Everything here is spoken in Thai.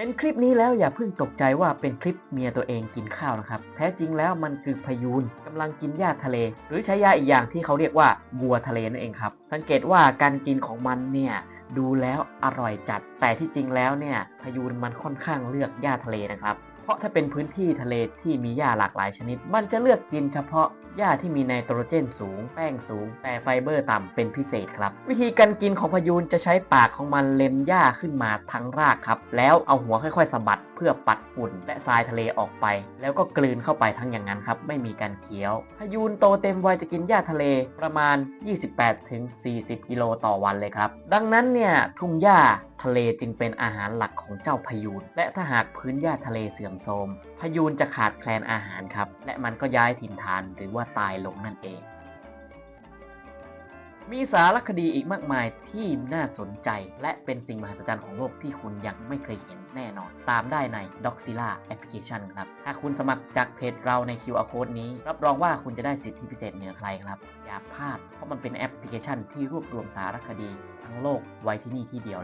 เห็นคลิปนี้แล้วอย่าเพิ่งตกใจว่าเป็นคลิปเมียตัวเองกินข้าวนะครับ แท้จริงแล้วมันคือพยูนกำลังกินหญ้าทะเล หรือใช้ยาอีกอย่างที่เขาเรียกว่าบัวทะเลนั่นเองครับ สังเกตว่าการกินของมันเนี่ยดูแล้วอร่อยจัด แต่ที่จริงแล้วเนี่ยพยูนมันค่อนข้างเลือกหญ้าทะเลนะครับ ราะถ้าเป็นพื้นที่ทะเลที่มีหญ้าหลากหลายชนิด มันจะเลือกกินเฉพาะหญ้าที่มีไนโตรเจนสูง แป้งสูง แต่ไฟเบอร์ต่ำเป็นพิเศษครับ วิธีการกินของพยูนจะใช้ปากของมันเล็มหญ้าขึ้นมาทั้งรากครับ แล้วเอาหัวค่อยๆสะบัดเพื่อปัดฝุ่นและทรายทะเลออกไป แล้วก็กลืนเข้าไปทั้งอย่างนั้นครับ ไม่มีการเคี้ยว พยูนโตเต็มวัยจะกินหญ้าทะเลประมาณ 28-40 กิโลต่อวันเลยครับ ดังนั้นเนี่ยทุ่งหญ้า ทะเลจึงเป็นอาหารหลักของเจ้าพยูนและถ้าหากพื้นหญ้าทะเลเสื่อมโทรมพยูนจะขาดแคลนอาหารครับ และมันก็ย้ายถิ่นฐานหรือว่าตายลงนั่นเอง มีสารคดีอีกมากมายที่น่าสนใจ และเป็นสิ่งมหัศจรรย์ของโลกที่คุณยังไม่เคยเห็นแน่นอน ตามได้ใน Doxilla Application ครับ ถ้าคุณสมัครจากเพจเราใน QR Code นี้ รับรองว่าคุณจะได้สิทธิพิเศษเหนือใครครับ อย่าพลาด เพราะมันเป็นแอปพลิเคชันที่รวบรวมสารคดี ทั้งโลกไว้ที่นี่ที่เดียวแหละ